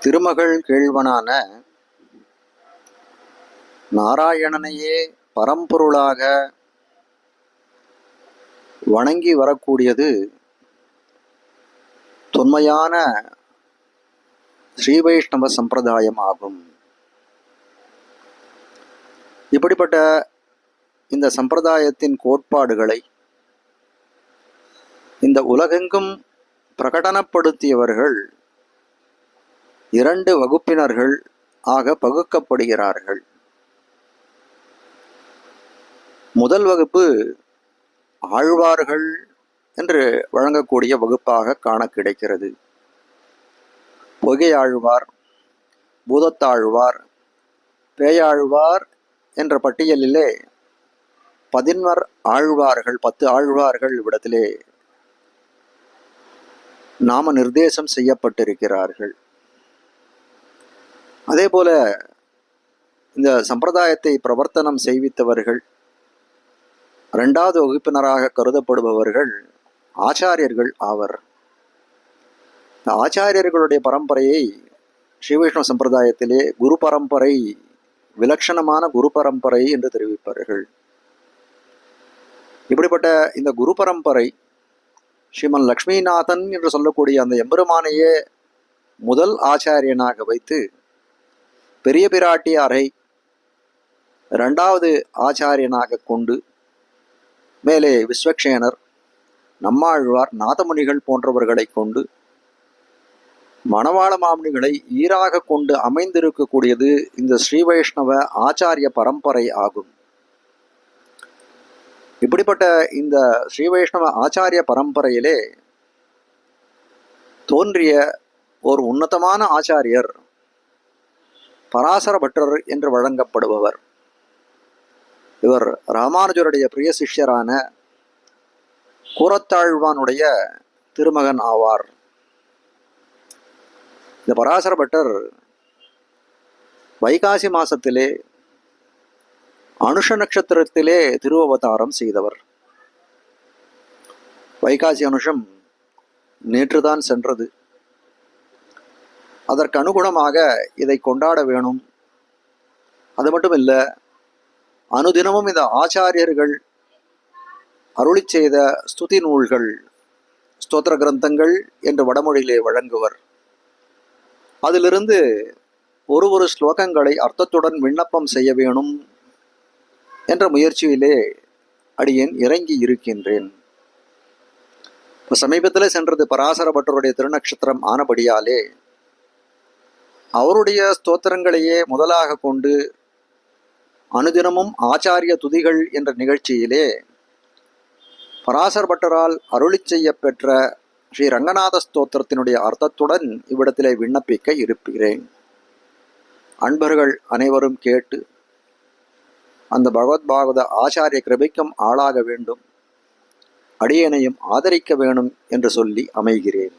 திருமகள் கேழ்வனான நாராயணனையே பரம்பொருளாக வணங்கி வரக்கூடியது தொன்மையான ஸ்ரீ வைஷ்ணவ சம்பிரதாயம் ஆகும் இப்படிப்பட்ட இந்த சம்பிரதாயத்தின் கோட்பாடுகளை இந்த உலகெங்கும் பிரகடனப்படுத்தியவர்கள் இரண்டு வகுப்பினர்கள் ஆக பகுக்கப்படுகிறார்கள். முதல் வகுப்பு ஆழ்வார்கள் என்று வழங்கக்கூடிய வகுப்பாக காண கிடைக்கிறது. பொகையாழ்வார் பூதத்தாழ்வார் பேயாழ்வார் என்ற பட்டியலிலே பதின்மர் ஆழ்வார்கள் பத்து ஆழ்வார்கள் இவ்விடத்திலே நாம நிர்தேசம் செய்யப்பட்டிருக்கிறார்கள். அதே போல இந்த சம்பிரதாயத்தை பிரவர்த்தனம் செய்வித்தவர்கள் இரண்டாவது வகுப்பினராக கருதப்படுபவர்கள் ஆச்சாரியர்கள் ஆவர். இந்த ஆச்சாரியர்களுடைய பரம்பரையை ஸ்ரீவைஷ்ணவ சம்பிரதாயத்திலே குரு பரம்பரை விலட்சணமான குரு பரம்பரை என்று தெரிவிப்பார்கள். இப்படிப்பட்ட இந்த குரு பரம்பரை ஸ்ரீமன் லக்ஷ்மிநாதன் என்று சொல்லக்கூடிய அந்த எம்பெருமானையே முதல் ஆச்சாரியனாக வைத்து பெரிய பிராட்டியாரை இரண்டாவது ஆச்சாரியனாக கொண்டு மேலே விஸ்வக்ஷேனர் நம்மாழ்வார் நாதமுனிகள் போன்றவர்களை கொண்டு மணவாள மாமுனிகளை ஈராக கொண்டு அமைந்திருக்கக்கூடியது இந்த ஸ்ரீ வைஷ்ணவ ஆச்சாரிய பரம்பரை ஆகும். இப்படிப்பட்ட இந்த ஸ்ரீ வைஷ்ணவ ஆச்சாரிய பரம்பரையிலே தோன்றிய ஒரு உன்னதமான ஆச்சாரியர் பராசர பட்டர் என்று வழங்கப்படுபவர். இவர் ராமானுஜருடைய பிரிய சிஷ்யரான கூரத்தாழ்வானுடைய திருமகன் ஆவார். இந்த பராசர பட்டர் வைகாசி மாசத்திலே அனுஷ நட்சத்திரத்திலே திருவவதாரம் செய்தவர். வைகாசி அனுஷம் நேற்றுதான் சென்றது. அதற்கு அனுகுணமாக இதை கொண்டாட வேணும். அது மட்டும் இல்லை அனுதினமும் இந்த ஆச்சாரியர்கள் அருளி செய்த ஸ்துதி நூல்கள் ஸ்தோத்திர கிரந்தங்கள் என்று வடமொழியிலே வழங்குவர். அதிலிருந்து ஒரு ஒரு ஸ்லோகங்களை அர்த்தத்துடன் விண்ணப்பம் செய்ய வேணும் என்ற முயற்சியிலே அடியேன் இறங்கி இருக்கின்றேன். இப்போ சமீபத்தில் சென்றது பராசர பட்டருடைய திருநக்ஷத்திரம் ஆனபடியாலே அவருடைய ஸ்தோத்திரங்களையே முதலாக கொண்டு அனுதினமும் ஆச்சாரிய துதிகள் என்ற நிகழ்ச்சியிலே பராசர் பட்டரால் அருளி செய்யப்பெற்ற ஸ்ரீ ரங்கநாத ஸ்தோத்திரத்தினுடைய அர்த்தத்துடன் இவ்விடத்திலே விண்ணப்பிக்க இருப்பேன். அன்பர்கள் அனைவரும் கேட்டு அந்த பகவத்பாகவத ஆச்சாரிய கிருபைக்கும் ஆளாக வேண்டும் அடியேனையும் ஆதரிக்க வேணும் என்று சொல்லி அமைகிறேன்.